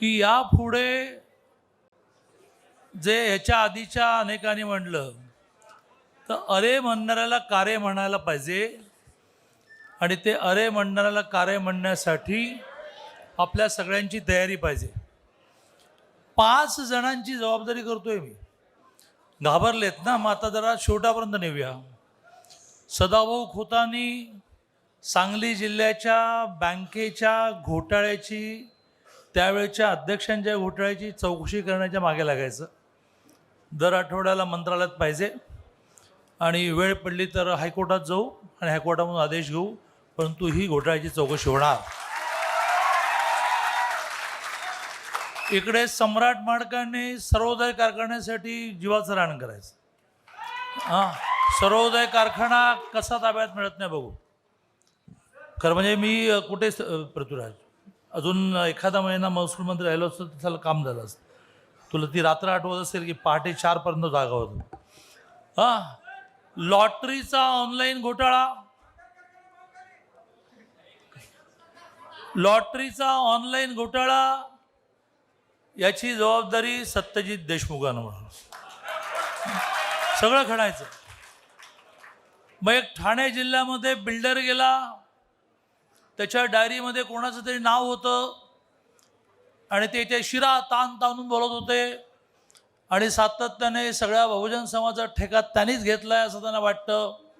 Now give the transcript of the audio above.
की यापुढे जे ह्याच्या आधीच्या अनेकांनी म्हटलं तर अरे म्हणणाऱ्याला कारे म्हणायला पाहिजे आणि ते अरे म्हणणाऱ्याला कारे म्हणण्यासाठी आपल्या सगळ्यांची तयारी पाहिजे. पाच जणांची जबाबदारी करतोय मी. घाबरलेत ना मग आता जरा शेवटापर्यंत नेऊया. सदाभाऊ खोतांनी सांगली जिल्ह्याच्या बँकेच्या घोटाळ्याची त्यावेळच्या अध्यक्षांच्या घोटाळ्याची चौकशी करण्याच्या मागे लागायचं दर आठवड्याला मंत्रालयात पाहिजे. आणि वेळ पडली तर हायकोर्टात जाऊ आणि हायकोर्टामधून आदेश घेऊ परंतु ही घोटाळ्याची चौकशी होणार. इकडे सम्राट माडकांनी सर्वोदय कारखान्यासाठी जीवाचं रान करायचं. हां सर्वोदय कारखाना कसा ताब्यात मिळत नाही बघू. खरं म्हणजे मी कुठे पृथ्वीराज? अजून एखादा महिना महसूलमध्ये राहिलो असतो त्याला काम झालं असतं. तुला ती रात्र आठवत असेल की पहाटे चारपर्यंत जागा होतो. हां? लॉटरीचा ऑनलाईन घोटाळा. लॉटरीचा ऑनलाईन घोटाळा. याची जबाबदारी सत्यजित देशमुखानं म्हणून. सगळं खणायचं. मग एक ठाणे जिल्ह्यामध्ये बिल्डर गेला. त्याच्या डायरीमध्ये कोणाचं तरी नाव होतं. आणि ते ते शिरा ताण ताणून बोलत होते. आणि सातत्याने सगळ्या बहुजन समाजाचा ठेका त्यांनीच घेतला आहे असं त्यांना वाटतं.